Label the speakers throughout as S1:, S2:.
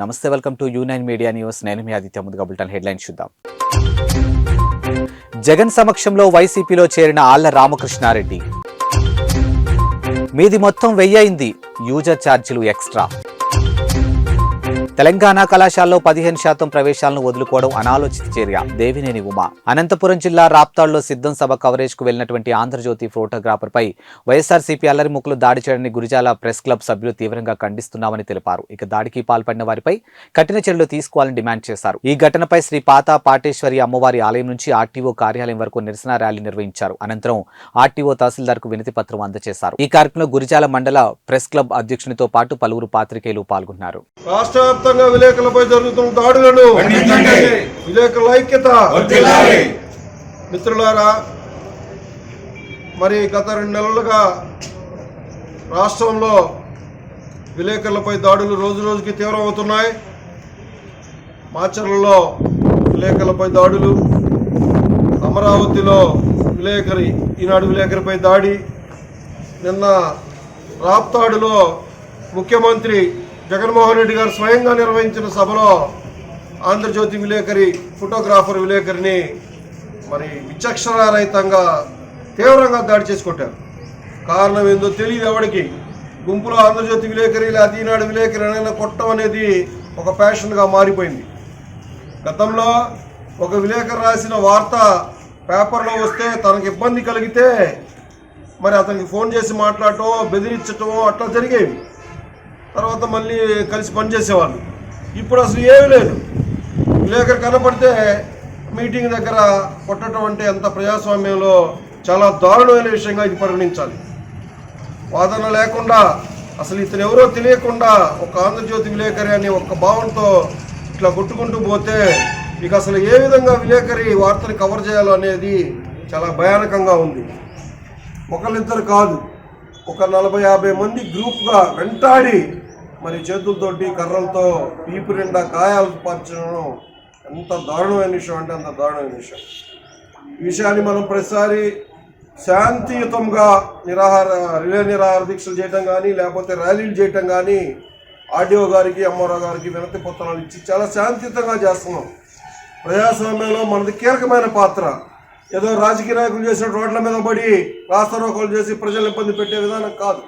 S1: నమస్తే welcome to U nine media news. నేను మీ ఆదిత్య ముందుగా బుల్టన్ హెడ్లైన్స్ చూద్దాం. జగన్ సమక్షంలో వైసీపీలో చేరిన ఆళ్ళ రామకృష్ణారెడ్డి. మీది మొత్తం వెయ్యయింది యూజర్ ఛార్జీలు ఎక్స్ట్రా. తెలంగాణ కళాశాలలో పదిహేను శాతం ప్రవేశాలను వదులుకోవడం అనాలోచిత చర్య. దేవినేని ఉమా. అనంతపురం జిల్లా రాప్తాడులో సిద్ధం సభ కవరేజ్కు వెళ్ళినటువంటి ఆంధ్రజ్యోతి ఫోటోగ్రాఫర్ పై వైఎస్ఆర్సీపీ అల్లరిముక్కులు దాడి చేయడాన్ని గురిజాల ప్రెస్ క్లబ్ సభ్యులు తీవ్రంగా ఖండిస్తున్నామని తెలిపారు. ఇక దాడికి పాల్పడిన వారిపై కఠిన చర్యలు తీసుకోవాలని డిమాండ్ చేశారు. ఈ ఘటనపై శ్రీ పాత పాటేశ్వరి అమ్మవారి ఆలయం నుంచి ఆర్టీఓ కార్యాలయం వరకు నిరసన ర్యాలీ నిర్వహించారు. అనంతరం ఆర్టీఓ తహసీల్దార్కు వినతి పత్రం అందజేశారు. ఈ కార్యక్రమంలో గురిజాల మండల ప్రెస్ క్లబ్ అధ్యక్షునితో పాటు పలువురు పాత్రికేయులు పాల్గొన్నారు.
S2: రాష్ట్ర వ్యాప్తంగా విలేకరులపై జరుగుతున్న దాడులను విలేకరుల ఐక్యత మిత్రులారా మరి గత రెండు నెలలుగా రాష్ట్రంలో విలేకరులపై దాడులు రోజు రోజుకి తీవ్రమవుతున్నాయి. మాచర్లలో విలేకరులపై దాడులు అమరావతిలో విలేకరి ఈనాడు విలేకరిపై దాడి నిన్న రాప్తాడులో ముఖ్యమంత్రి జగన్మోహన్ రెడ్డి గారు స్వయంగా నిర్వహించిన సభలో ఆంధ్రజ్యోతి విలేకరి ఫోటోగ్రాఫర్ విలేకరిని మరి విచక్షణారహితంగా తీవ్రంగా దాడి చేసి కొట్టారు. కారణం ఏందో తెలియదు ఎవడికి గుంపులో ఆంధ్రజ్యోతి విలేకరి లేదా ఈనాడు విలేకరి అనేది కొట్టడం అనేది ఒక ప్యాషన్గా మారిపోయింది. గతంలో ఒక విలేకరు రాసిన వార్త పేపర్లో వస్తే తనకు ఇబ్బంది కలిగితే మరి అతనికి ఫోన్ చేసి మాట్లాడటం బెదిరించటం అట్లా జరిగేవి. తర్వాత మళ్ళీ కలిసి పనిచేసేవాళ్ళు. ఇప్పుడు అసలు ఏమీ లేదు. విలేకరు కనపడితే మీటింగ్ దగ్గర కొట్టడం అంటే ఎంత ప్రజాస్వామ్యంలో చాలా దారుణమైన విషయంగా ఇది పరిగణించాలి. వాదన లేకుండా అసలు ఇతను ఎవరో తెలియకుండా ఒక ఆంధ్రజ్యోతి విలేకరి అనే ఒక భావంతో ఇట్లా కొట్టుకుంటూ పోతే ఇక అసలు ఏ విధంగా విలేకరి వార్తని కవర్ చేయాలో అనేది చాలా భయానకంగా ఉంది. ఒకళ్ళిద్దరు కాదు ఒక నలభై యాభై మంది గ్రూప్గా వెంటాడి మరి చేతులతోటి కర్రలతో పీపు నిండా గాయాలు పరచడం ఎంత దారుణమైన విషయం అంటే అంత దారుణమైన విషయం. ఈ విషయాన్ని మనం ప్రతిసారి శాంతియుతంగా నిరాహార రిలే నిరాహార దీక్షలు చేయటం కానీ లేకపోతే ర్యాలీలు చేయటం కానీ ఆర్డీఓ గారికి ఎంఆర్ఓ గారికి వినతి పత్రాలు ఇచ్చి చాలా శాంతియుతంగా చేస్తున్నాం. ప్రజాస్వామ్యంలో మనది కీలకమైన పాత్ర. ఏదో రాజకీయ నాయకులు చేసిన రోడ్ల మీద పడి రాస్తారోకోలు చేసి ప్రజలు ఇబ్బంది పెట్టే విధానం కాదు.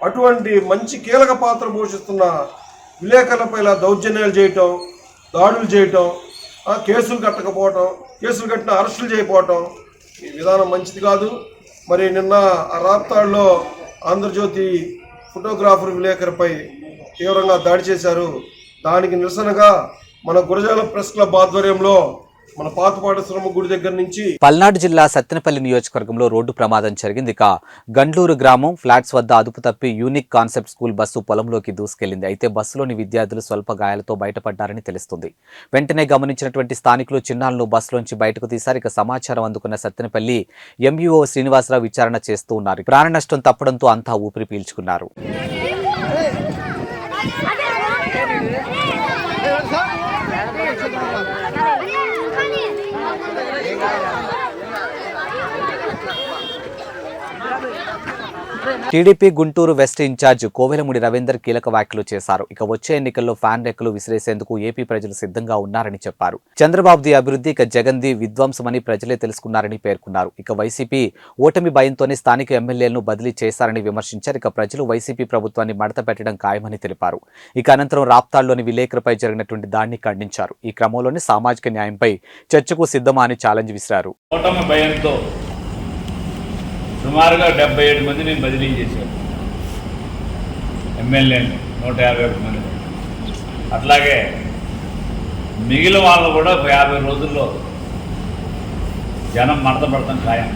S2: అటువంటి మంచి కీలక పాత్ర పోషిస్తున్న విలేకరులపై ఇలా దౌర్జన్యాలు చేయటం దాడులు చేయటం కేసులు కట్టకపోవటం కేసులు కట్టిన అరెస్టులు చేయకపోవటం ఈ విధానం మంచిది కాదు. మరి నిన్న ఆ రాప్తాడులో ఆంధ్రజ్యోతి ఫోటోగ్రాఫర్ విలేకరుపై తీవ్రంగా దాడి చేశారు. దానికి నిరసనగా మన గురజాల ప్రెస్ క్లబ్ ఆధ్వర్యంలో మన పాతపాటశ్రమ గుడి దగ్గర నుంచి
S1: పల్నాడు జిల్లా సత్తెనపల్లి నియోజకవర్గంలో రోడ్డు ప్రమాదం జరిగింది. ఇక గండ్లూరు గ్రామం ఫ్లాట్స్ వద్ద అదుపు తప్పి యూనిక్ కాన్సెప్ట్ స్కూల్ బస్సు పొలంలోకి దూసుకెళ్ళింది. అయితే బస్సులోని విద్యార్థులు స్వల్ప గాయాలతో బయటపడ్డారని తెలుస్తుంది. వెంటనే గమనించినటువంటి స్థానికులు చిన్నారులను బస్సులోంచి బయటకు తీశారు. ఇక సమాచారం అందుకున్న సత్తెనపల్లి ఎంఈఓ శ్రీనివాసరావు విచారణ చేస్తూ ఉన్నారు. ప్రాణ నష్టం తప్పడంతో అంతా ఊపిరి పీల్చుకున్నారు. TDP Guntur west incharge Kovelamudi Ravinder కీలక వ్యాఖ్యలు చేశారు. ఇక వచ్చే ఎన్నికల్లో ఫ్యాన్ రెక్కలు విసిరేసేందుకు ఏపీ ప్రజలు సిద్ధంగా ఉన్నారని చెప్పారు. చంద్రబాబుది అభివృద్ధి ఇక జగన్ది విధ్వంసమని ప్రజలే తెలుసుకున్నారని పేర్కొన్నారు. ఇక వైసీపీ ఓటమి భయంతోనే స్థానిక ఎమ్మెల్యేలను బదిలీ చేశారని విమర్శించారు. ఇక ప్రజలు వైసీపీ ప్రభుత్వాన్ని మడత పెట్టడం ఖాయమని తెలిపారు. ఇక అనంతరం రాప్తాల్లోని విలేకరుపై జరిగినటువంటి దాడిని ఖండించారు. ఈ క్రమంలోనే సామాజిక న్యాయంపై చర్చకు సిద్ధమా అని ఛాలెంజ్ విసిరారు.
S3: ఓటమి భయంతో సుమారుగా డెబ్బై ఏడు మందిని బదిలీ చేశాను ఎమ్మెల్యేని నూట యాభై ఒకటి మంది. అట్లాగే మిగిలిన వాళ్ళు కూడా ఒక యాభై రోజుల్లో జనం మడతపడతాం ఖాయం.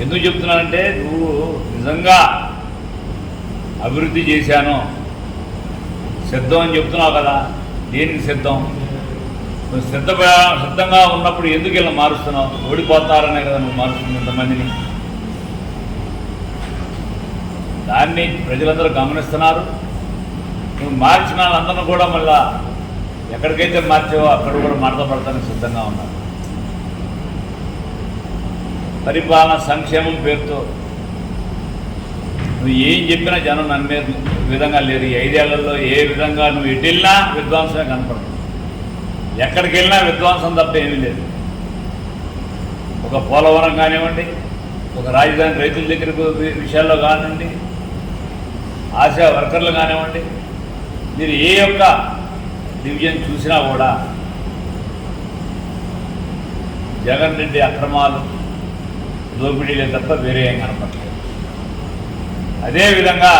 S3: ఎందుకు చెప్తున్నానంటే నువ్వు నిజంగా అభివృద్ధి చేశాను. సిద్ధం అని చెప్తున్నావు కదా. దేనికి సిద్ధం? సిద్ధ సిద్ధంగా ఉన్నప్పుడు ఎందుకు ఇలా మారుస్తున్నావు? ఓడిపోతారనే కదా నువ్వు మారుస్తుంది ఇంతమందిని. దాన్ని ప్రజలందరూ గమనిస్తున్నారు. నువ్వు మార్చిన వాళ్ళందరూ కూడా మళ్ళా ఎక్కడికైతే మార్చావో అక్కడ కూడా మడతపడతానికి సిద్ధంగా ఉన్నారు. పరిపాలన సంక్షేమం పేరుతో నువ్వు ఏం చెప్పినా జనం నమ్మే విధంగా లేరు. ఈ ఐదేళ్ళలో ఏ విధంగా నువ్వు ఎటు వెళ్ళినా విద్వాంసమే కనపడుతుంది ఎక్కడికి వెళ్ళినా విద్వాంసం తప్ప ఏమీ లేదు. ఒక పోలవరం కానివ్వండి ఒక రాజధాని రైతుల దగ్గరకు విషయాల్లో కానివ్వండి ఆశా వర్కర్లు కానివ్వండి మీరు ఏ యొక్క డివిజన్ చూసినా కూడా జగన్ రెడ్డి అక్రమాలు దోపిడీలే తప్ప వేరే ఏం కనపడలేదు. అదేవిధంగా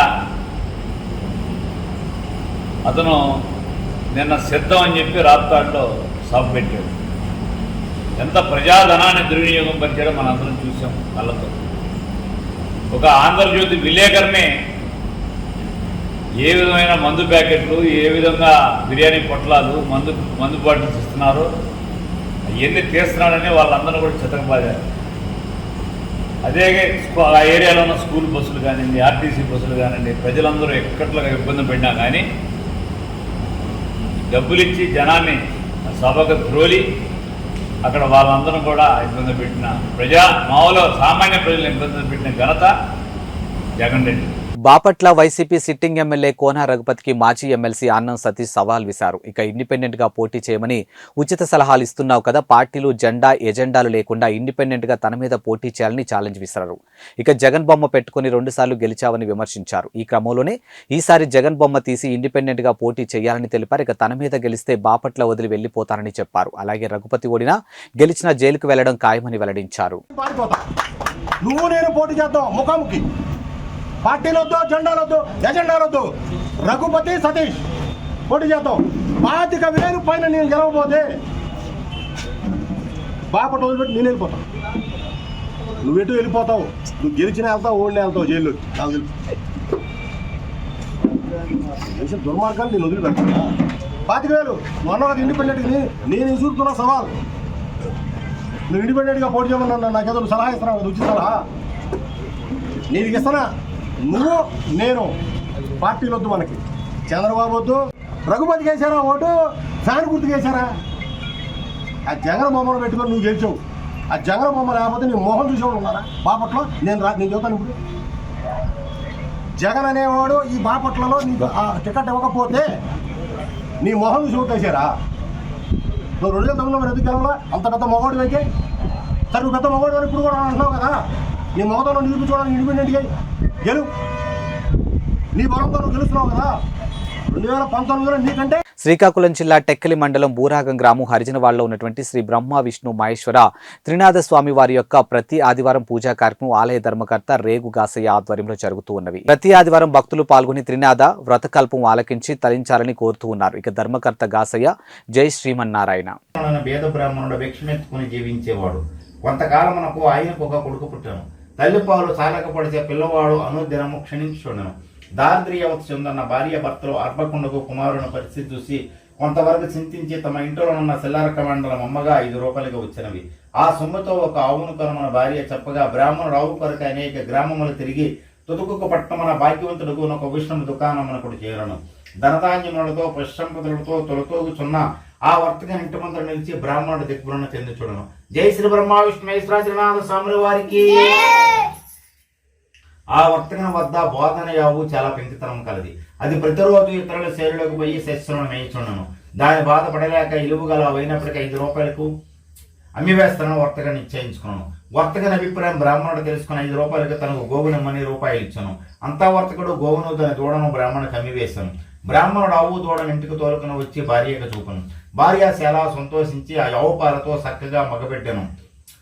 S3: అతను నిన్న సిద్ధం అని చెప్పి రాప్తాడులో సభ పెట్టాడు. ఎంత ప్రజాధనాన్ని దుర్వినియోగం పరిచాడో మనం అందరం చూసాం కళ్ళతో. ఒక ఆంధ్రజ్యోతి విలేకరుని ఏ విధమైన మందు ప్యాకెట్లు ఏ విధంగా బిర్యానీ పొట్లాలు మందు మందు బాటిల్స్ ఇస్తున్నారు అవన్నీ తీస్తున్నాడని వాళ్ళందరూ కూడా చితకబాదారు. అదే ఆ ఏరియాలో ఉన్న స్కూల్ బస్సులు కానివ్వండి ఆర్టీసీ బస్సులు కానివ్వండి ప్రజలందరూ ఎక్కట్లుగా ఇబ్బంది పడినా కానీ డబ్బులిచ్చి జనాన్ని సభకు త్రోలి అక్కడ వాళ్ళందరూ కూడా ఇబ్బంది పెట్టిన ప్రజా మామూలు సామాన్య ప్రజలు ఇబ్బంది పెట్టిన ఘనత Jagan Reddy.
S1: Bapatla YCP sitting MLA Kona రఘుపతికి మాజీ ఎమ్మెల్సీ అన్నం సతీష్ సవాల్ విసారు ఇక ఇండిపెండెంట్గా పోటీ చేయమని ఉచిత సలహాలు ఇస్తున్నావు కదా పార్టీలు జెండా ఎజెండాలు లేకుండా ఇండిపెండెంట్గా తన మీద పోటీ చేయాలని ఛాలెంజ్ విసిరారు. ఇక జగన్ బొమ్మ పెట్టుకుని రెండుసార్లు గెలిచావని విమర్శించారు. ఈ క్రమంలోనే ఈసారి జగన్ బొమ్మ తీసి ఇండిపెండెంట్గా పోటీ చేయాలని తెలిపారు. ఇక తన మీద గెలిస్తే బాపట్ల వదిలి వెళ్ళిపోతారని చెప్పారు. అలాగే రఘుపతి ఓడినా గెలిచిన జైలుకు వెళ్ళడం ఖాయమని వెల్లడించారు.
S4: నువ్వు నేను పోటీ చేద్దాం ముఖాముఖి. పార్టీలు వద్దు జెండాలు వద్దు ఎజెండాలు వద్దు రఘుపతి సతీష్ పోటీ చేద్దాం. పాతిక వేలు పైన నేను గెలవబోతే బాపట వదిలిపెట్టి నేను వెళ్ళిపోతాను నువ్వు ఎటు వెళ్ళిపోతావు? నువ్వు గెలిచిన వెళ్తావు ఓడిని వెళ్తావు జైల్లో. నాకు తెలుసు. దుర్మార్గాలు నేను వదిలిపెట్టా పాతిక వేలు మొన్న ఇండిపెండెంట్ని నేను చూస్తున్న సవాల్. నువ్వు ఇండిపెండెంట్గా పోటీ చేయమన్నా నాకేదో నువ్వు సలహా ఇస్తున్నావు ఉచిత సలహా. నీకు ఇస్తానా? నువ్వు నేను పార్టీలు వద్దు మనకి. చంద్రబాబు వద్దు రఘుపతికి వేసారా ఓటు? ఫ్యాన్ గుర్తుకు ఆ జగన్ బొమ్మను పెట్టుకొని నువ్వు గెలిచావు. ఆ జగన్ బొమ్మ లేకపోతే నీ మొహం చూసేవాళ్ళు ఉన్నారా? బాపట్లో? నేను రా నేను చెబుతాను ఇప్పుడు. జగన్ అనేవాడు ఈ బాపట్లలో నీకు ఆ టికెట్ ఇవ్వకపోతే నీ మొహం చూసి ఓటేసారా నువ్వు రెండు వేల తొమ్మిదిలో మరి ఎందుకు గెలవలా? అంత పెద్ద మొగోడు అయితే. సరే నువ్వు పెద్ద మొగోడు అని ఇప్పుడు కూడా అంటున్నావు కదా. నీ మొగతంలో నిరూపించుకోవడానికి ఇండిపెండెంట్గా గెలు. నీ బలంతో నువ్వు గెలుస్తున్నావు కదా. రెండు వేల పంతొమ్మిదిలో నీకంటే
S1: శ్రీకాకుళం జిల్లా టెక్కలి మండలం బూరాగం గ్రామం హరిజనవాడలో ఉన్నటువంటి శ్రీ బ్రహ్మ విష్ణు మహేశ్వర త్రినాథ స్వామి వారి యొక్క ప్రతి ఆదివారం పూజా కార్యక్రమం ఆలయ ధర్మకర్త రేగు గాసయ్య ఆధ్వర్యంలో జరుగుతూ ఉన్నవి. ప్రతి ఆదివారం భక్తులు పాల్గొని త్రినాథ వ్రతకల్పం ఆలకించి తరించాలని కోరుతూ ఉన్నారు. ఇక ధర్మకర్త గాసయ్య జై శ్రీమన్నారాయణ.
S5: భేద బ్రాహ్మణుడు జీవించేవాడు. కొంతకాలమునకు ఆయనకు ఒక కొడుకు పుట్టాను తల్లిపాలు చాలకపడితే పిల్లవాడు అనుదినము క్షణించుండను దారిద్ర్యవత చెందన్న భార్య భర్తలు అర్భకుండకు కుమారుని పరిస్థితి చూసి కొంతవరకు చింతించి తమ ఇంట్లో ఉన్న శిల్లారక మండలం అమ్మగా ఐదు రూపాయలుగా వచ్చినవి. ఆ సొమ్ముతో ఒక ఆవును కొనమన భార్య చెప్పగా బ్రాహ్మణుడు ఆవు కొరకు అనేక గ్రామములు తిరిగి తుతుకుకు పట్టమన భాగ్యవంతుడుకు ఒక విష్ణు దుకాణమునకుడు చేరను. ధనధాన్యములతో పుష్పంపతులతో తొలతోగుచున్న ఆ వర్తక ఇంటి ముందర నిలిచి బ్రాహ్మణుడు దిగ్గులను చెంది చూడను. జై శ్రీ బ్రహ్మ విష్ణు మహేశ్వర శ్రీనాథ వారికి. ఆ వర్తకం వద్ద బోధన యావు చాలా పెంకితనం కలది. అది ప్రతిరోజు ఇతరుల శైలిలోకి పోయి శస్త్రం మేయిచుండను. దాని బాధపడలేక ఇలువ గల అయినప్పటికీ ఐదు రూపాయలకు అమ్మివేస్తాను వర్తక నిశ్చయించుకున్నాను. వర్తకని అభిప్రాయం బ్రాహ్మణుడు తెలుసుకుని ఐదు రూపాయలకు తనకు గోవునమ్మని రూపాయలు ఇచ్చాను. అంతా వర్తకుడు గోవును తన దూడను బ్రాహ్మణుడికి అమ్మివేశాను. బ్రాహ్మణుడు ఆవు దూడను ఇంటికి తోలుకుని వచ్చి భార్యగా చూపను. భార్య చాలా సంతోషించి ఆ యవపాలతో చక్కగా మగబెట్టాను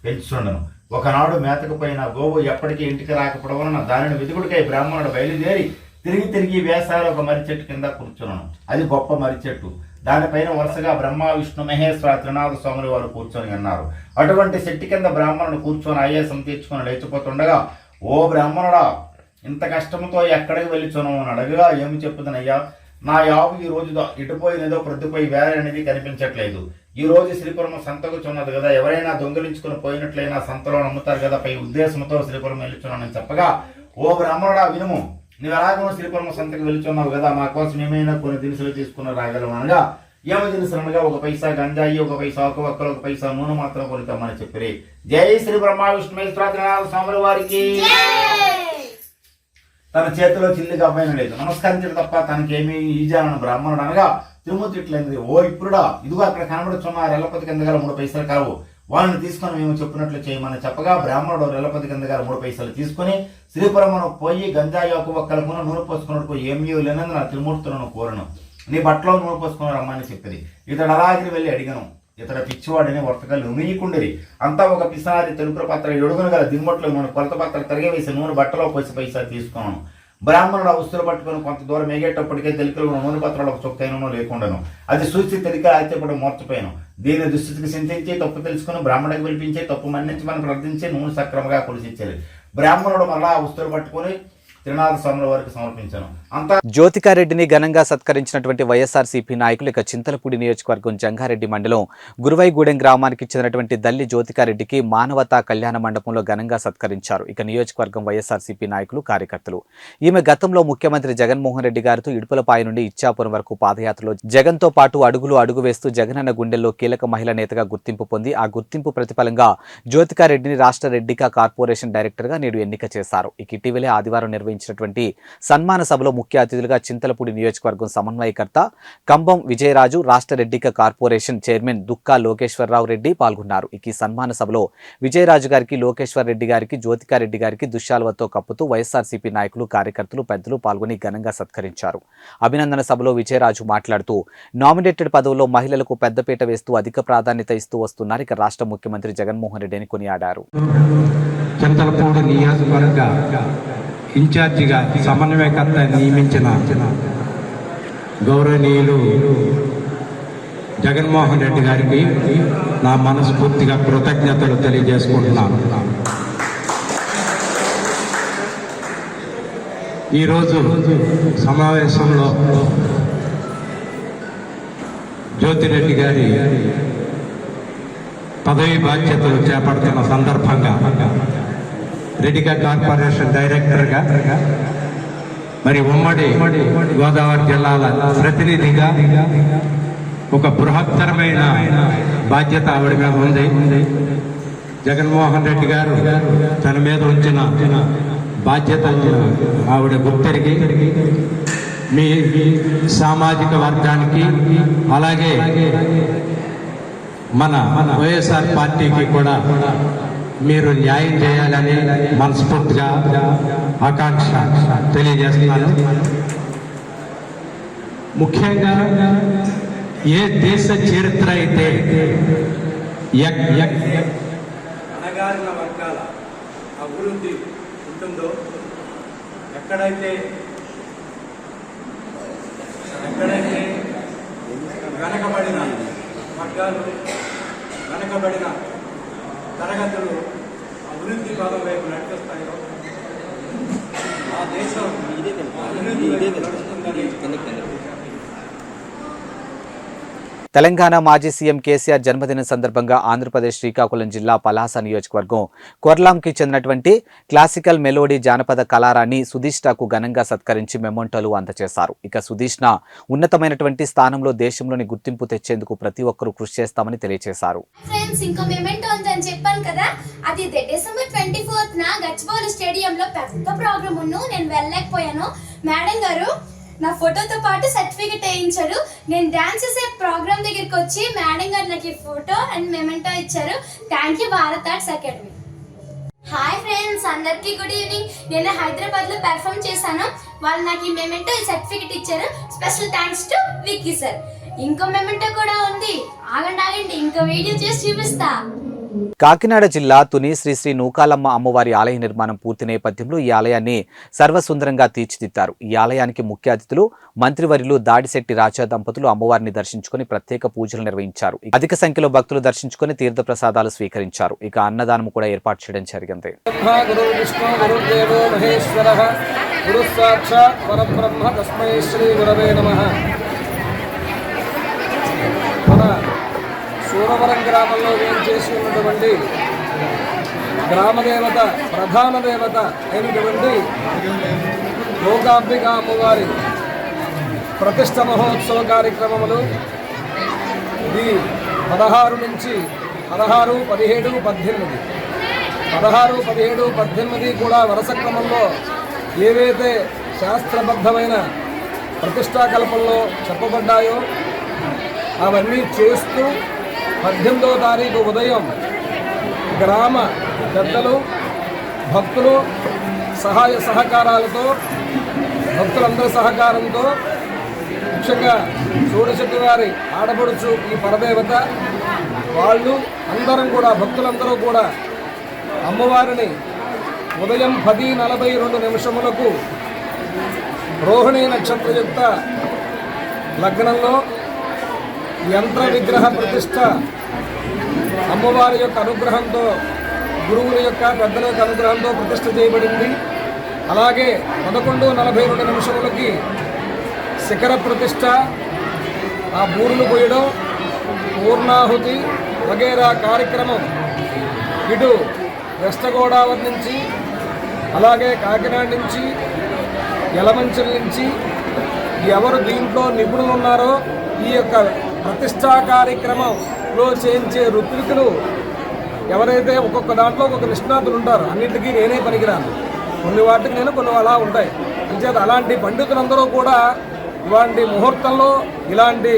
S5: పెంచుతుండను. ఒకనాడు మేతకు పోయిన గోవు ఎప్పటికీ ఇంటికి రాకపోవడం వలన దానిని వెతుకుడికై బ్రాహ్మణుడు బయలుదేరి తిరిగి తిరిగి వేసారి ఒక మర్రి చెట్టు కింద కూర్చున్నాను అది గొప్ప మర్రి చెట్టు. దానిపైన వరుసగా బ్రహ్మ విష్ణు మహేశ్వర త్రినాథ స్వాములు వారు కూర్చొని అన్నారు. అటువంటి చెట్టు కింద బ్రాహ్మణుడు కూర్చొని ఆయాసం తీర్చుకొని లేచిపోతుండగా ఓ బ్రాహ్మణుడా ఇంత కష్టంతో ఎక్కడికి వెళ్ళిచున్నావు? అని అడగగా ఏమి చెప్పుదనయ్యా? నా యావు ఈ రోజు ఇటుపోయినదో ప్రతిపోయి వేరే అనేది కనిపించట్లేదు. ఈ రోజు శ్రీపురం సంతకుచున్నది కదా ఎవరైనా దొంగిలించుకుని పోయినట్లయినా సంతలో నమ్ముతారు కదా పై ఉద్దేశంతో శ్రీపురం వెళ్ళుచున్నానని చెప్పగా ఓ బ్రాహ్మణుడా వినుము. నువ్వు ఎలాగో శ్రీపురం సంతకు వెళ్తున్నావు కదా మా కోసం ఏమైనా కొన్ని దినుసులు తీసుకుని రాగలము అనగా ఏమి దినుసులనగా ఒక పైసా గంజాయి ఒక పైసా ఒక ఒక్కరు ఒక పైసా నూనె మాత్రం కొనితామని చెప్పి జై శ్రీ బ్రహ్మ విష్ణు స్వామి త్రినాథ వారికి తన చేతిలో చిల్లి కవ్వైన లేదు. నమస్కరించడం తప్ప తనకేమీ ఈజాలను బ్రాహ్మణుడు అనగా తిరుమూర్తి ఇట్లయింది. ఓ ఇప్పుడా ఇదిగో అక్కడ కనబడుచున్న రెల్లపతి కింద గల మూడు పైసలు కావు. వాళ్ళని తీసుకొని మేము చెప్పినట్లు చేయమని చెప్పగా బ్రాహ్మణుడు రెల్లపతి కింద గల మూడు పైసలు తీసుకొని శ్రీపురమును పోయి గంజాయోకు ఒక్కలకును నూనె పోసుకున్నట్టు ఏమీ లేనందున తిరుమూర్తులను కోరను. నీ బట్టలో నూనె పోసుకుని రమ్మని చెప్పింది. ఇతడు అలాగిరి వెళ్ళి అడిగను. ఇతర పిచ్చివాడని వర్తకాలు ఉనియకుండేది అంతా ఒక పిసాది తెలుపు పాత్ర ఎడుగును గల దిమ్మట్లో మన కొలత పాత్ర తరిగేసి నూనె బట్టలో పోసి పైసా తీసుకున్నాను బ్రాహ్మణుడు ఆ వస్తువులు పట్టుకొని కొంత దూరం ఎగేటప్పటికే తెలుపులో నూనె పాత్రలో ఒక చొక్కైనను లేకుండాను. అది చూసి తెలిక అయితే కూడా మోర్చిపోయాను. దీని దుస్థితికి చింతించి తప్పు తెలుసుకుని బ్రాహ్మణుడికి పిలిపించి తప్పు మన్నించి మనం ప్రార్థించి నూనె సక్రమంగా కొలిసిచ్చారు బ్రాహ్మణుడు మరలా ఆ వస్తువులు పట్టుకొని త్రినాథ స్వాముల వారికి సమర్పించాను. అంతా
S1: జ్యోతికారెడ్డిని ఘనంగా సత్కరించినటువంటి వైఎస్ఆర్సీపీ నాయకులు ఇక చింతలపూడి నియోజకవర్గం జంగారెడ్డి మండలం గురువైగూడెం గ్రామానికి చెందినటువంటి దల్లి జ్యోతికారెడ్డికి మానవతా కళ్యాణ మండపంలో ఘనంగా సత్కరించారు ఇక నియోజకవర్గం వైఎస్ఆర్సీపీ నాయకులు కార్యకర్తలు. ఈమె గతంలో ముఖ్యమంత్రి జగన్మోహన్ రెడ్డి గారితో ఇడుపులపాయ నుండి ఇచ్చాపురం వరకు పాదయాత్రలో జగన్తో పాటు అడుగులు అడుగు వేస్తూ జగనన్న గుండెల్లో కీలక మహిళా నేతగా గుర్తింపు పొంది ఆ గుర్తింపు ప్రతిఫలంగా జ్యోతికారెడ్డిని రాష్ట్ర రెడ్డికా కార్పొరేషన్ డైరెక్టర్గా నేడు ఎన్నిక చేశారు. ఇక ఇటీవలే ఆదివారం నిర్వహించినటువంటి సన్మాన సభలో ముఖ్య అతిథులుగా చింతలపూడి నియోజకవర్గం సమన్వయకర్త కంబం విజయరాజు రాష్ట్ర రెడ్డిక కార్పొరేషన్ చైర్మన్ దుక్కా లోకేశ్వరరావు రెడ్డి పాల్గొన్నారు. ఈ సన్మాన సభలో విజయరాజు గారికి లోకేశ్వర్ రెడ్డి గారికి జ్యోతికారెడ్డి గారికి దుశ్శాలువతో కప్పుతూ వైఎస్ఆర్సీపీ నాయకులు కార్యకర్తలు పెద్దలు పాల్గొని ఘనంగా సత్కరించారు. అభినందన సభలో విజయరాజు మాట్లాడుతూ నామినేటెడ్ పదవుల్లో మహిళలకు పెద్దపీట వేస్తూ అధిక ప్రాధాన్యత ఇస్తూ వస్తున్నారు. ఇక రాష్ట్ర ముఖ్యమంత్రి జగన్మోహన్ రెడ్డిని కొనియాడారు.
S6: చింతలపూడి నియోజకవర్గ ఇన్ఛార్జిగా సమన్వయకర్త నియమించిన గౌరవనీయులు జగన్మోహన్ రెడ్డి గారికి నా మనస్ఫూర్తిగా కృతజ్ఞతలు తెలియజేసుకుంటున్నాను. ఈరోజు సమావేశంలో జ్యోతిరెడ్డి గారి పదవి బాధ్యతలు చేపడుతున్న సందర్భంగా రెడ్డిగా కార్పొరేషన్ డైరెక్టర్గా మరి ఉమ్మడి గోదావరి జిల్లాల ప్రతినిధిగా ఒక బృహత్తరమైన బాధ్యత ఆవిడ మీద ఉంది. జగన్మోహన్ రెడ్డి గారు తన మీద ఉంచిన బాధ్యత ఆవిడ గుర్తెరిగి మీ సామాజిక వర్గానికి అలాగే మన వైఎస్ఆర్ పార్టీకి కూడా మీరు న్యాయం చేయాలని మనస్ఫూర్తిగా ఆకాంక్ష తెలియజేస్తున్నాను. ముఖ్యంగా ఏ దేశ చరిత్ర అయితే
S7: అణగారిన వర్గాల అభివృద్ధి ఉంటుందో ఎక్కడైతే ఎక్కడైతే వెనకబడిన వర్గాలు వెనకబడిన తరగతులు అభివృద్ధి పదం వైపు నడిపిస్తాయో ఆ దేశం అభివృద్ధి వైపు నడుస్తుందని
S1: తెలంగాణ మాజీ సీఎం కేసీఆర్ జన్మదిన సందర్భంగా ఆంధ్రప్రదేశ్ శ్రీకాకుళం జిల్లా పలాస నియోజకవర్గం కొర్లాంకి చెందినటువంటి క్లాసికల్ మెలోడీ జానపద కళారాన్ని సుధీష్ణకు ఘనంగా సత్కరించి మెమోంటోలు అందజేశారు ఇక సుధీష్ణ ఉన్నతమైనటువంటి స్థానంలో దేశంలోని గుర్తింపు తెచ్చేందుకు ప్రతి ఒక్కరూ కృషి చేస్తామని తెలియజేశారు
S8: పెద్ద నేను వెళ్ళలేకపోయాను. మేడం గారు నా ఫోటోతో పాటు సర్టిఫికెట్ వేయించారు నేను డ్యాన్స్ చేసే ప్రోగ్రామ్ దగ్గరికి వచ్చి మేడం గారు నాకు ఈ ఫోటో అండ్ మెమెంటో ఇచ్చారు. Thank you Bharat arts academy. Hi friends అందరికీ గుడ్ ఈవినింగ్. నేను హైదరాబాద్లో పెర్ఫామ్ చేశాను. వాళ్ళు నాకు ఈ మెమెంటో ఈ సర్టిఫికెట్ ఇచ్చారు. Special thanks to Vicky sir. ఇంకో మెమెంటో కూడా ఉంది. ఆగండి ఆగండి. ఇంకో వీడియో చేసి చూపిస్తా.
S1: కాకినాడ జిల్లా తుని శ్రీ శ్రీ నూకాలమ్మ అమ్మవారి ఆలయ నిర్మాణం పూర్తి నేపథ్యంలో ఈ ఆలయాన్ని సర్వసుందరంగా తీర్చిదిద్దారు. ఈ ఆలయానికి ముఖ్య అతిథులు మంత్రివర్యులు దాడిశెట్టి రాజా దంపతులు అమ్మవారిని దర్శించుకుని ప్రత్యేక పూజలు నిర్వహించారు. అధిక సంఖ్యలో భక్తులు దర్శించుకుని తీర్థ ప్రసాదాలు స్వీకరించారు. ఇక అన్నదానం కూడా ఏర్పాటు చేయడం జరిగింది.
S7: గురు సాక్షాత్ పరబ్రహ్మ తస్మై శ్రీ గురవే నమః. దూరవరం గ్రామంలో వేయించేసి చేసి ఉన్నటువంటి గ్రామదేవత ప్రధాన దేవత అయినటువంటి లోకాంబిక అమ్మవారి ప్రతిష్ట మహోత్సవ కార్యక్రమములు ఇది పదహారు నుంచి పదహారు పదిహేడు పద్దెనిమిది. పదహారు పదిహేడు పద్దెనిమిది కూడా వరుస క్రమంలో ఏవైతే శాస్త్రబద్ధమైన ప్రతిష్టాకల్పంలో చెప్పబడ్డాయో అవన్నీ చేస్తూ పద్దెనిమిదవ తారీఖు ఉదయం గ్రామ పెద్దలు భక్తులు సహాయ సహకారాలతో భక్తులందరి సహకారంతో ముఖ్యంగా చూడశెట్టి వారి ఆడపడుచు ఈ పరదేవత వాళ్ళు అందరం కూడా భక్తులందరూ కూడా అమ్మవారిని ఉదయం పది నలభై రెండు నిమిషములకు రోహిణి నక్షత్రయుక్త లగ్నంలో యంత్ర విగ్రహ ప్రతిష్ట అమ్మవారి యొక్క అనుగ్రహంతో గురువుల యొక్క పెద్దల యొక్క అనుగ్రహంతో ప్రతిష్ట చేయబడింది. అలాగే పదకొండు నలభై రెండు నిమిషములకి శిఖర ప్రతిష్ట ఆ బూరులు పోయడం పూర్ణాహుతి వగేరా కార్యక్రమం ఇటు వెస్ట్ గోదావరి నుంచి అలాగే కాకినాడ నుంచి యలమంచల నుంచి ఎవరు దీంట్లో నిపుణులు ఉన్నారో ఈ యొక్క ప్రతిష్టా కార్యక్రమంలో చేయించే రుత్వికులు ఎవరైతే ఒక్కొక్క దాంట్లో ఒక్కొక్క నిష్ణాతులు ఉంటారు అన్నింటికీ నేనే పనికిరాను. కొన్ని వాటికి నేను కొన్ని అలా ఉంటాయి. అంచేత అలాంటి పండితులందరూ కూడా ఇలాంటి ముహూర్తంలో ఇలాంటి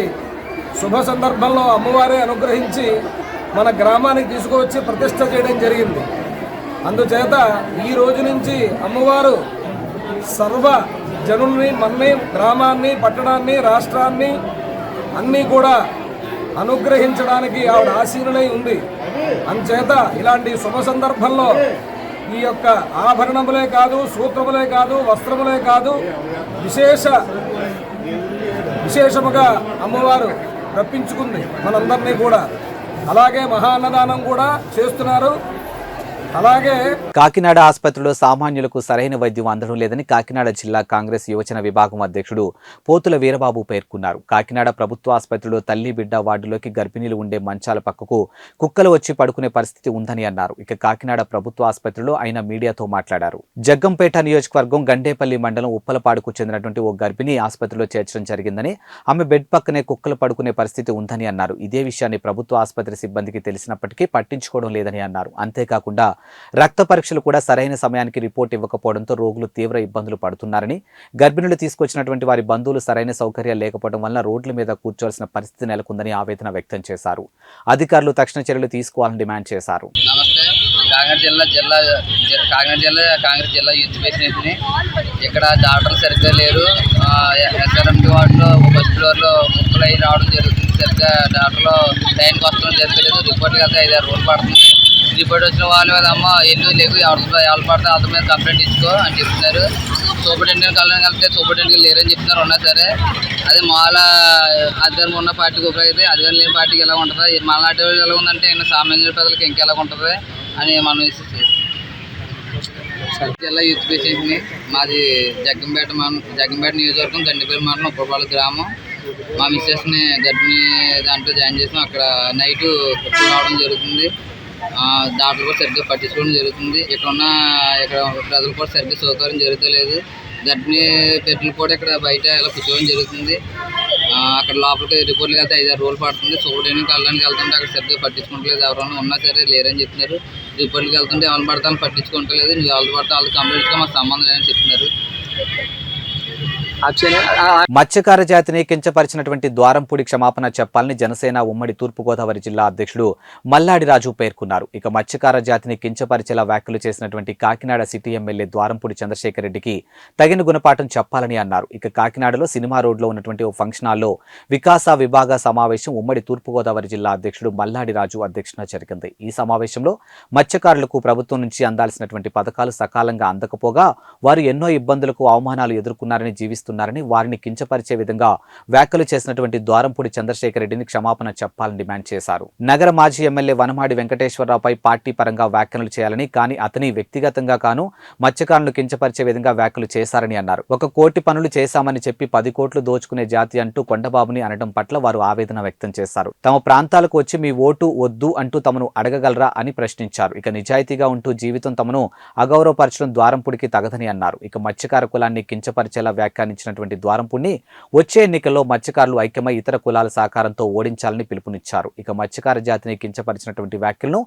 S7: శుభ సందర్భంలో అమ్మవారే అనుగ్రహించి మన గ్రామానికి తీసుకువచ్చి ప్రతిష్ట చేయడం జరిగింది. అందుచేత ఈ రోజు నుంచి అమ్మవారు సర్వ జనుల్ని మన్ని గ్రామాన్ని పట్టణాన్ని రాష్ట్రాన్ని అన్నీ కూడా అనుగ్రహించడానికి ఆవిడ ఆశీనులై ఉంది. అందుచేత ఇలాంటి శుభ సందర్భంలో ఈ యొక్క ఆభరణములే కాదు సూత్రములే కాదు వస్త్రములే కాదు విశేష విశేషముగా అమ్మవారు రప్పించుకుంది మనందరినీ కూడా. అలాగే మహా అన్నదానం కూడా చేస్తున్నారు. అలాగే
S1: కాకినాడ ఆసుపత్రిలో సామాన్యులకు సరైన వైద్యం అందడం లేదని కాకినాడ జిల్లా కాంగ్రెస్ యువజన విభాగం అధ్యక్షుడు పోతుల వీరబాబు పేర్కొన్నారు. కాకినాడ ప్రభుత్వ ఆసుపత్రిలో తల్లి బిడ్డ వార్డులోకి గర్భిణీలు ఉండే మంచాల పక్కకు కుక్కలు వచ్చి పడుకునే పరిస్థితి ఉందని అన్నారు. ఇక కాకినాడ ప్రభుత్వ ఆసుపత్రిలో ఆయన మీడియాతో మాట్లాడారు. జగ్గంపేట నియోజకవర్గం గండేపల్లి మండలం ఉప్పలపాడుకు చెందినటువంటి ఓ గర్భిణి ఆసుపత్రిలో చేర్చడం జరిగిందని ఆమె బెడ్ పక్కనే కుక్కలు పడుకునే పరిస్థితి ఉందని అన్నారు. ఇదే విషయాన్ని ప్రభుత్వ ఆసుపత్రి సిబ్బందికి తెలిసినప్పటికీ పట్టించుకోవడం లేదని అన్నారు. అంతేకాకుండా రక్త పరీక్షలు కూడా సరైన సమయానికి రిపోర్ట్ ఇవ్వకపోవడంతో రోగులు తీవ్ర ఇబ్బందులు పడుతున్నారని గర్భిణులు తీసుకొచ్చినటువంటి వారి బంధువులు సరైన సౌకర్యాలు లేకపోవడం వల్ల రోడ్ల మీద కూర్చోవలసిన పరిస్థితి నెలకొందని ఆవేదన వ్యక్తం చేశారు. అధికారులు తక్షణ చర్యలు తీసుకోవాలని డిమాండ్ చేశారు.
S9: నమస్తే. కాకినాడ జిల్లా జిల్లా కాకినాడ జిల్లా కాంగ్రెస్ జిల్లా యూత్ ప్రెసిడెంట్ని ఇక్కడ డాక్టర్లు సరిగ్గా లేరు. ఎస్ఆర్ఎండి వార్డులో ఫస్ట్ ఫ్లోర్లో ముక్కలు అయి రావడం జరుగుతుంది. సరిగ్గా డాక్టర్లు టైంకి వస్తడం జరగలేదు రిపోర్ట్కి వెళ్తే ఐదు ఆరు రోజులు పడుతుంది. రిపోర్ట్ వచ్చిన వాళ్ళు మీద అమ్మ ఎల్లు లేవు ఎవరు ఎవరు పడితే వాళ్ళ మీద కంప్లైంట్ ఇచ్చుకో అని చెప్తున్నారు. సూపరింటెండెంట్ కలవడానికి వెళ్తే సూపరింటెండెంట్ లేరని చెప్తున్నారు ఉన్నా సరే. అదే మాల అధికారం ఉన్న పార్టీకి ఉపయోగితే అధికారం లేని పార్టీకి ఎలా ఉంటుంది? మలనాటి ఎలా ఉందంటే ఇంకా సామాన్య ప్రజలకు ఇంకెలా ఉంటుంది? అని మనం జిల్లా యూత్ పేషెంట్ని మాది జగ్గంపేట మన జగ్గంపేట నియోజకవర్గం గండిపల్లి మండలం ఉప్పపాల గ్రామం. మా మిస్సెస్ని గర్భిణీ దాంట్లో జాయిన్ చేసాం. అక్కడ నైట్ రావడం జరుగుతుంది. దాంట్లో డాక్టర్ కూడా సరిగ్గా పట్టించుకోవడం జరుగుతుంది. ఇక్కడ ఉన్న ఇక్కడ ప్రజలు కూడా సరిగ్గా సౌకర్యం జరుగుతలేదు. గర్భిణీ పెట్టలు కూడా ఇక్కడ బయట ఇలా కూర్చోవడం జరుగుతుంది. అక్కడ లోపలికి రిపోర్ట్కి వెళ్తే ఐదారు రోజులు పడుతుంది. చూడడానికి వెళ్ళడానికి వెళ్తుంటే అక్కడ సరిగ్గా పట్టించుకోవట్లేదు ఎవరైనా ఉన్నా సరే లేరని చెప్తున్నారు రిపోర్ట్కి వెళ్తుంటే ఎవరిని పడతాను పట్టించుకుంటలేదు నువ్వు ఎవరు పడితే వాళ్ళు కంప్లీట్గా మాకు సంబంధం లేదని చెప్తున్నారు
S1: మత్స్యకార జాతిని కించపరిచినటువంటి ద్వారంపూడి క్షమాపణ చెప్పాలని జనసేన ఉమ్మడి తూర్పుగోదావరి జిల్లా అధ్యక్షుడు మల్లాడి రాజు పేర్కొన్నారు. ఇక మత్స్యకార జాతిని కించపరిచేలా వ్యాఖ్యలు చేసినటువంటి కాకినాడ సిటీ ఎమ్మెల్యే ద్వారంపూడి చంద్రశేఖర్ రెడ్డికి తగిన గుణపాఠం చెప్పాలని అన్నారు. ఇక కాకినాడలో సినిమా రోడ్లో ఉన్నటువంటి ఓ ఫంక్షన్ హాల్లో వికాస విభాగ సమావేశం ఉమ్మడి తూర్పుగోదావరి జిల్లా అధ్యక్షుడు మల్లాడి రాజు అధ్యక్షన జరిగింది. ఈ సమావేశంలో మత్స్యకారులకు ప్రభుత్వం నుంచి అందాల్సినటువంటి పథకాలు సకాలంగా అందకపోగా వారు ఎన్నో ఇబ్బందులకు అవమానాలు ఎదుర్కొన్నారని జీవిస్తున్నారు చేస్తున్నారని వారిని కించపరిచే విధంగా వ్యాఖ్యలు చేసినటువంటి ద్వారంపూడి చంద్రశేఖర్ రెడ్డిని క్షమాపణ చెప్పాలని డిమాండ్ చేశారు. నగర మాజీ ఎమ్మెల్యే వనమాడి వెంకటేశ్వరరావుపై పార్టీ పరంగా వ్యాఖ్యలు చేయాలని కానీ అతని వ్యక్తిగతంగా కాను మత్స్యకారులను కించపరిచే విధంగా వ్యాఖ్యలు చేశారని అన్నారు. ఒక కోటి పనులు చేశామని చెప్పి పది కోట్లు దోచుకునే జాతి అంటూ కొండబాబుని అనడం పట్ల వారు ఆవేదన వ్యక్తం చేశారు. తమ ప్రాంతాలకు వచ్చి మీ ఓటు వద్దు అంటూ తమను అడగగలరా అని ప్రశ్నించారు. ఇక నిజాయితీగా ఉంటూ జీవితం తమను అగౌరవపరచడం ద్వారంపుడికి తగదని అన్నారు. ఇక మత్స్యకార కులాన్ని కించపరిచేలా వ్యాఖ్యానించారు ఆహ్వానించినటువంటి ద్వారంపుణ్ణి వచ్చే ఎన్నికల్లో మత్స్యకారులు ఐక్యమై ఇతర కులాల సహకారంతో ఓడించాలని పిలుపునిచ్చారు. ఇక మత్స్యకార జాతిని కించపరిచినటువంటి వ్యాఖ్యలను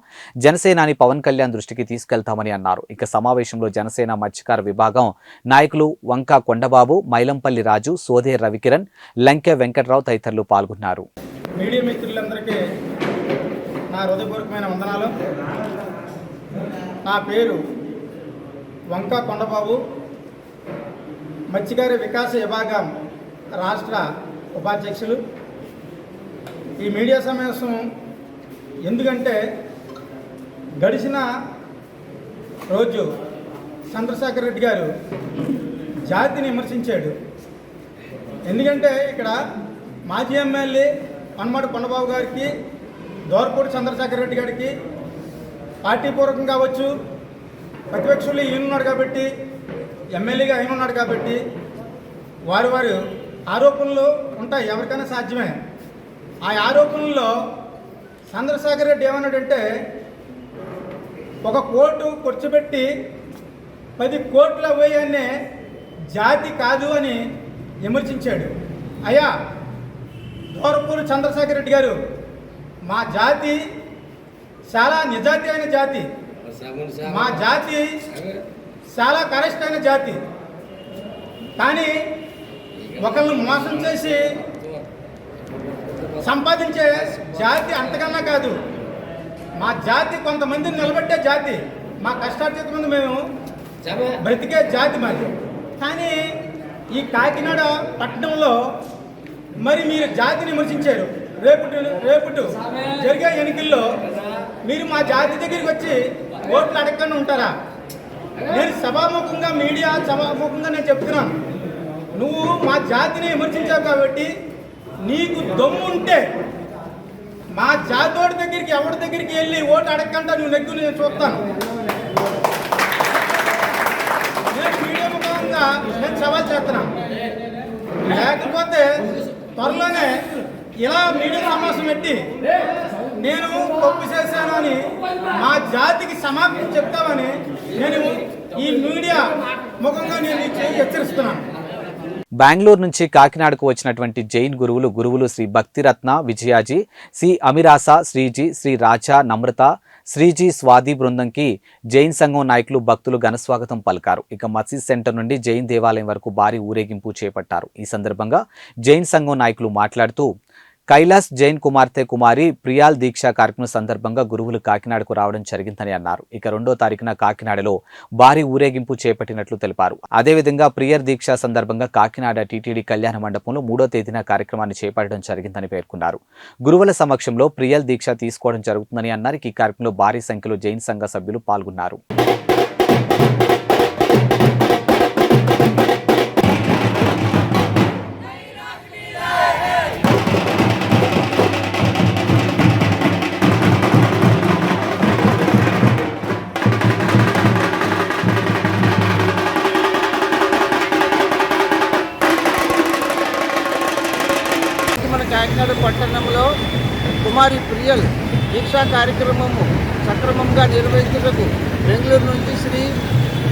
S1: జనసేనాని పవన్ కళ్యాణ్ దృష్టికి తీసుకెళ్తామని అన్నారు. ఇక సమావేశంలో జనసేన మత్స్యకార విభాగం నాయకులు వంకా కొండబాబు మైలంపల్లి రాజు సోదే రవికిరణ్ లంకె వెంకట్రావు తదితరులు పాల్గొన్నారు.
S10: మీడియా మిత్రులందరికీ నా హృదయపూర్వకమైన వందనాలు. నా పేరు వంకా కొండబాబు. మత్స్యకార వికాస విభాగం రాష్ట్ర ఉపాధ్యక్షులు. ఈ మీడియా సమావేశం ఎందుకంటే గడిచిన రోజు చంద్రశేఖర్ రెడ్డి గారు జాతిని విమర్శించాడు. ఎందుకంటే ఇక్కడ మాజీ ఎమ్మెల్యే పనమాటి కొండబాబు గారికి దోరపూడి చంద్రశేఖర్ రెడ్డి గారికి పార్టీ పూర్వకం కావచ్చు ప్రతిపక్షులు ఈయనున్నాడు కాబట్టి ఎమ్మెల్యేగా ఆయన ఉన్నాడు కాబట్టి వారి వారి ఆరోపణలు ఉంటాయి ఎవరికైనా సాధ్యమే. ఆ ఆరోపణల్లో చంద్రశేఖర్ రెడ్డి ఏమన్నాడంటే ఒక కోర్టు కూర్చోబెట్టి పది కోట్ల అనే జాతి కాదు అని విమర్శించాడు. అయ్యా దోరపూరు చంద్రశేఖర్ రెడ్డి గారు మా జాతి చాలా నిజాతి అయిన జాతి మా జాతి చాలా అయిన జాతి. కానీ ఒకళ్ళని మోసం చేసి సంపాదించే జాతి అంతకన్నా కాదు. మా జాతి కొంతమందిని నిలబెట్టే జాతి. మా కష్టార్జిత మంది మేము బ్రతికే జాతి మాది. కానీ ఈ కాకినాడ పట్టణంలో మరి మీరు జాతిని విమర్శించారు. రేపటి రేపటి జరిగే ఎన్నికల్లో మీరు మా జాతి దగ్గరికి వచ్చి ఓట్లు అడగకుండా ఉంటారా? నేను సభాముఖంగా మీడియా సభాముఖంగా నేను చెప్తున్నాను నువ్వు మా జాతిని విమర్శించావు కాబట్టి నీకు దమ్ము ఉంటే మా జాతోడి దగ్గరికి ఎవరి దగ్గరికి వెళ్ళి ఓటు అడగకుండా నువ్వు నెగ్గు నేను చూస్తాను. నేను మీడియా ముఖంగా నేను సవాల్ చేస్తున్నాను లేకపోతే త్వరలోనే ఇలా మీడియా సమావేశం పెట్టి నేను తప్పు చేశాను అని మా జాతికి సమాప్తి చెప్తామని నేను ఈ మీడియా ముఖంగా నేను హెచ్చరిస్తున్నాను.
S1: బెంగళూరు నుంచి కాకినాడకు వచ్చినటువంటి జైన్ గురువులు గురువులు శ్రీ భక్తిరత్న విజయాజీ శ్రీ అమిరాస శ్రీజీ శ్రీ రాజా నమ్రత శ్రీజీ స్వాది బృందంకి జైన్ సంఘం నాయకులు భక్తులు ఘనస్వాగతం పలికారు. ఇక మసీద్ సెంటర్ నుండి జైన్ దేవాలయం వరకు భారీ ఊరేగింపు చేపట్టారు. ఈ సందర్భంగా జైన్ సంఘం నాయకులు మాట్లాడుతూ కైలాస్ జైన్ కుమార్తె కుమారి ప్రియాల్ దీక్ష కార్యక్రమం సందర్భంగా గురువులు కాకినాడకు రావడం జరిగిందని అన్నారు. ఇక రెండో తారీఖున కాకినాడలో భారీ ఊరేగింపు చేపట్టినట్లు తెలిపారు. అదేవిధంగా ప్రియర్ దీక్ష సందర్భంగా కాకినాడ టీటీడీ కళ్యాణ మండపంలో మూడో తేదీన కార్యక్రమాన్ని చేపట్టడం జరిగిందని పేర్కొన్నారు. గురువుల సమక్షంలో ప్రియల్ దీక్ష తీసుకోవడం జరుగుతుందని అన్నారు. ఈ కార్యక్రమంలో భారీ సంఖ్యలో జైన్ సంఘ సభ్యులు పాల్గొన్నారు.
S10: దీక్షా కార్యక్రమము సక్రమంగా నిర్వహించుటకు బెంగళూరు నుంచి శ్రీ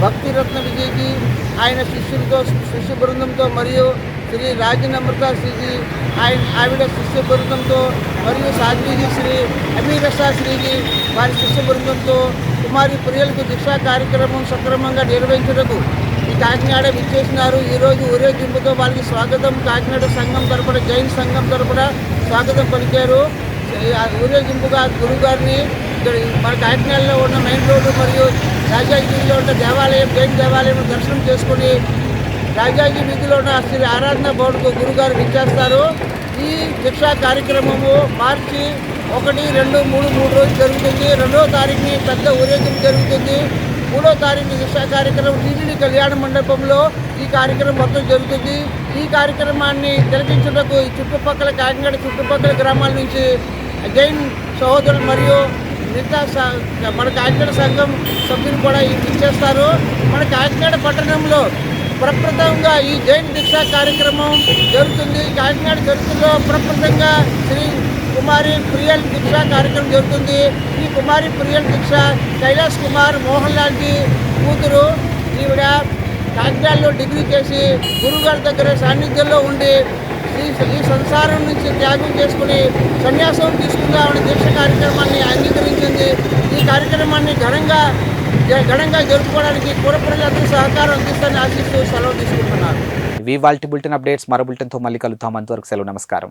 S10: భక్తిరత్న విజయ్కి ఆయన శిష్యులతో శిష్య బృందంతో మరియు శ్రీ రాజనమ్రత శ్రీజీ ఆయన ఆవిడ శిష్య బృందంతో మరియు సాధ్వీజీ శ్రీ అమీరసా శ్రీజీ వారి శిష్య బృందంతో కుమారి ప్రియులకు దీక్షా కార్యక్రమం సక్రమంగా నిర్వహించుటకు ఈ కాకినాడ విచ్చేసినారు. ఈరోజు ఊరేగింపుతో వాళ్ళకి స్వాగతం. కాకినాడ సంఘం తరపున జైన్ సంఘం తరపున స్వాగతం పలికారు. ఆ ఊరేగింపుగా గురువు గారిని ఇక్కడ మన కాకినాడలో ఉన్న మెయిన్ రోడ్డు మరియు రాజాజీ వీధిలో ఉన్న దేవాలయం జైన్ దేవాలయం దర్శనం చేసుకుని రాజాజీ వీధిలో ఉన్న శ్రీ ఆరాధన బోర్డుకు గురుగారు విచ్చేస్తారు. ఈ దీక్షా కార్యక్రమము మార్చి ఒకటి రెండు మూడు మూడు రోజులు జరుగుతుంది. రెండో తారీఖుని పెద్ద ఊరేగింపు జరుగుతుంది. మూడో తారీఖు దీక్షా కార్యక్రమం టీటీడీ కళ్యాణ మండపంలో ఈ కార్యక్రమం మొత్తం జరుగుతుంది. ఈ కార్యక్రమాన్ని తిలకించుటకు ఈ చుట్టుపక్కల కాకినాడ చుట్టుపక్కల గ్రామాల నుంచి జైన్ సహోదరులు మరియు మిగతా మన కాకినాడ సంఘం సభ్యులు కూడా ఇచ్చేస్తారు మన కాకినాడ పట్టణంలో ప్రప్రథమంగా ఈ జైన్ దీక్షా కార్యక్రమం జరుగుతుంది. కాకినాడ చరిత్రలో ప్రప్రథంగా శ్రీ కుమారి ప్రియల్ దీక్షా కార్యక్రమం జరుగుతుంది. ఈ కుమారి ప్రియల్ దీక్ష కైలాస్ కుమార్ మోహన్ లాల్జీ కూతురు ఈవిడ కాకినాడలో డిగ్రీ చేసి గురుగారి దగ్గర సాన్నిధ్యంలో ఉండి ఈ సంసారం నుంచి త్యాగం చేసుకుని సన్యాసం తీసుకుందామని దీక్ష కార్యక్రమాన్ని అంగీకరించింది. ఈ కార్యక్రమాన్ని ఘనంగా ఘనంగా జరుపుకోవడానికి కూర ప్రజలందరూ సహకారం అందిస్తారని ఆశిస్తూ సెలవు తీసుకుంటున్నారు
S1: ఇవి వాళ్ళ బులెటిన్ అప్డేట్స్ మరో బులెటిన్తో మళ్ళీ కలుద్దాం. అంతవరకు సెలవు నమస్కారం.